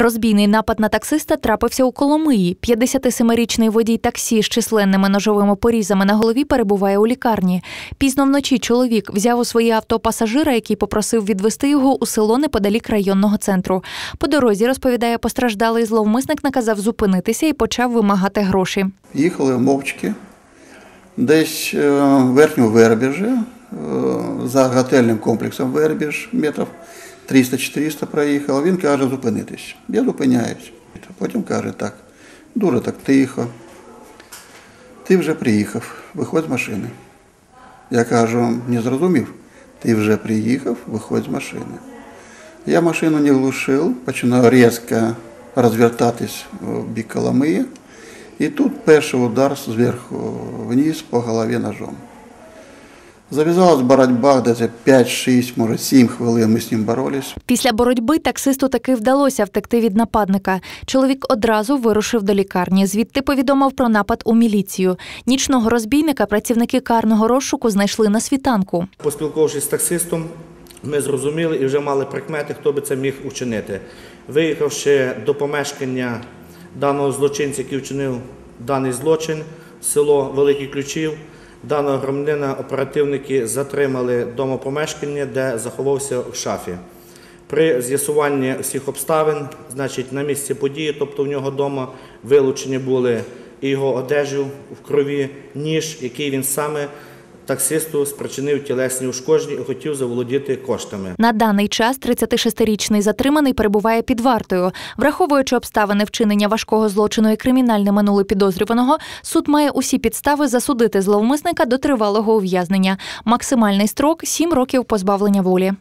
Розбійний напад на таксиста трапився у Коломиї. 57-річний водій таксі з численними ножовими порізами на голові перебуває у лікарні. Пізно вночі чоловік взяв у своє авто пасажира, який попросив відвести його у село неподалік районного центру. По дорозі розповідає постраждалий зловмисник, наказав зупинитися і почав вимагати гроші. Їхали мовчки десь е, в верхньому Вербіжі, е, за готельним комплексом Вербіж, метрів 300-400 проїхав. Він каже, зупинитись. Я зупиняюсь. Потім каже, так, дуже так тихо. Ти вже приїхав, виходь з машини. Я кажу, не зрозумів, ти вже приїхав, виходь з машини. Я машину не глушив, починаю різко розвертатись в бік Коломиї. І тут перший удар зверху вниз по голові ножом. Зав'язалась боротьба, десь 5-6, може 7 хвилин ми з ним боролись. Після боротьби таксисту таки вдалося втекти від нападника. Чоловік одразу вирушив до лікарні. Звідти повідомив про напад у міліцію. Нічного розбійника працівники карного розшуку знайшли на світанку. Поспілкувавшись з таксистом, ми зрозуміли і вже мали прикмети, хто би це міг учинити. Виїхавши до помешкання даного злочинця, який вчинив даний злочин, село Великий Ключів, даного громадянина оперативники затримали домопомешкання, де заховався в шафі. При з'ясуванні всіх обставин, значить, на місці події, тобто в нього вдома, вилучені були і його одежу в крові, ніж, який він саме таксисту спричинив тілесні ушкодження і хотів заволодіти коштами. На даний час 36-річний затриманий перебуває під вартою. Враховуючи обставини вчинення важкого злочину і кримінальне минуле підозрюваного, суд має усі підстави засудити зловмисника до тривалого ув'язнення. Максимальний строк 7 років позбавлення волі.